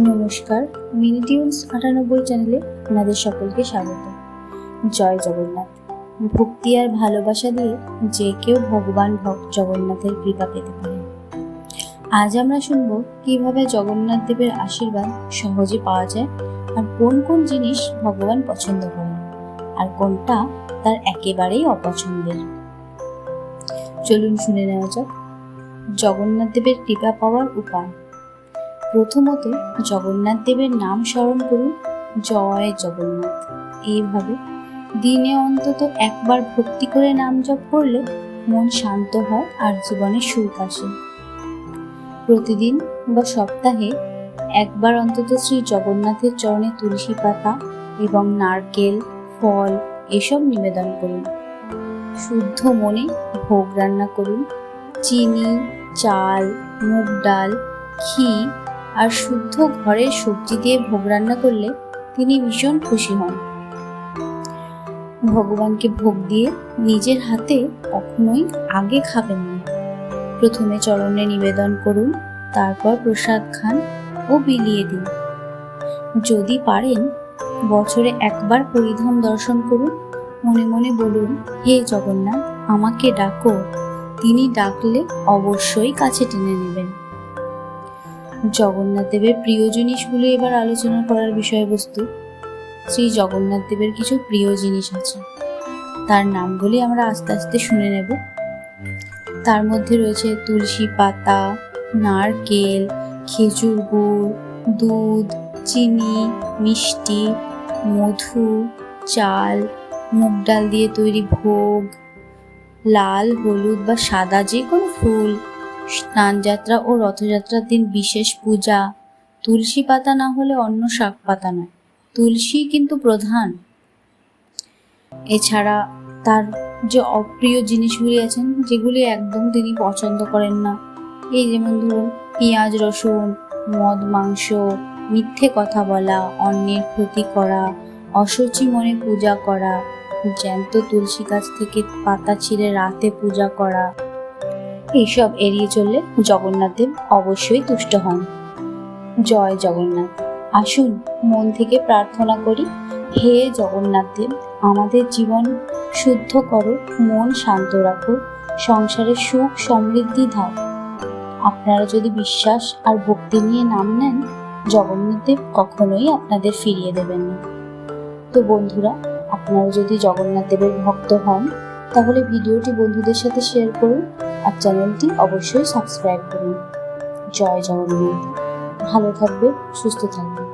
নমস্কার, mini tunes আটানব্বই চ্যানেলে আপনাদের সকলকে স্বাগত। জয় জগন্নাথ। ভক্তি আর ভালোবাসা দিয়ে যে কেউ ভগবান ভক্ত জগন্নাথের কৃপা পেতে পারে। আজ আমরা শুনব কীভাবে জগন্নাথ দেবের আশীর্বাদ সহজে পাওয়া যায় আর কোন কোন জিনিস ভগবান পছন্দ করেন আর কোনটা তার একেবারেই অপছন্দের। চলুন শুনে নেওয়া যাক। জগন্নাথ দেবের কৃপা পাওয়ার উপায়। প্রথমত জগন্নাথ দেবের নাম স্মরণ করুন। জয় জগন্নাথ। এইভাবে দিনে অন্তত একবার ভক্তি করে নাম জপ করলে মন শান্ত হয় আর জীবনে সুখ আসে। প্রতিদিন বা সপ্তাহে একবার অন্তত শ্রী জগন্নাথের চরণে তুলসী পাতা এবং নারকেল, ফল এসব নিবেদন করুন। শুদ্ধ মনে ভোগ রান্না করুন। চিনি, চাল, মুগ ডাল, ঘি আর শুদ্ধ ঘরের সবজি দিয়ে ভোগ রান্না করলে তিনি ভীষণ খুশি হন। ভগবানকে ভোগ দিয়ে নিজের হাতে কখনোই আগে খাবেন না। প্রথমে চরণে নিবেদন করুন, তারপর প্রসাদ খান ও বিলিয়ে দিন। যদি পারেন, বছরে একবার পরিধাম দর্শন করুন। মনে মনে বলুন, হে জগন্নাথ, আমাকে ডাকো। তিনি ডাকলে অবশ্যই কাছে টেনে নেবেন। জগন্নাথ দেবের প্রিয় জিনিসগুলো এবার আলোচনা করার বিষয়বস্তু। শ্রী জগন্নাথ দেবের কিছু প্রিয় জিনিস আছে। তার নামগুলি আমরা আস্তে আস্তে শুনে নেব। তার মধ্যে রয়েছে তুলসী পাতা, নারকেল, খেজুর গুড়, দুধ, চিনি, মিষ্টি, মধু, চাল, মুগ ডাল দিয়ে তৈরি ভোগ, লাল, হলুদ বা সাদা যে কোনো ফুল। স্নানযাত্রা ও রথযাত্রার দিন বিশেষ পূজা। তুলসী পাতা না হলে অন্য শাক পাতা নয়। তুলসী কিন্তু প্রধান। এছাড়া তার যে অপ্রিয় জিনিসগুলি আছেন, যেগুলি একদম তিনি পছন্দ করেন না। এই যেমন ধরুন, পেঁয়াজ, রসুন, মদ, মাংস, মিথ্যে কথা বলা, অন্যের ক্ষতি করা, অসুচি মনে পূজা করা, জ্যান্ত তুলসী গাছ থেকে পাতা ছিঁড়ে রাতে পূজা করা। এইসব এড়িয়ে চললে জগন্নাথ দেব অবশ্যই তুষ্ট হন। জয় জগন্নাথ। আসুন, মন থেকে প্রার্থনা করি, হে জগন্নাথ দেব, আমাদের জীবন শুদ্ধ করো, মন শান্ত রাখো, সংসারে সুখ সমৃদ্ধি দাও। আপনারা যদি বিশ্বাস আর ভক্তি নিয়ে নাম নেন, জগন্নাথ দেব কখনোই আপনাদের ফিরিয়ে দেবেন না। তো বন্ধুরা, আপনারা যদি জগন্নাথ দেবের ভক্ত হন, তাহলে ভিডিওটি বন্ধুদের সাথে শেয়ার করুন আর চ্যানেলটি অবশ্যই সাবস্ক্রাইব করুন। জয় জগন্নাথ। ভালো থাকবে সুস্থ থাকবে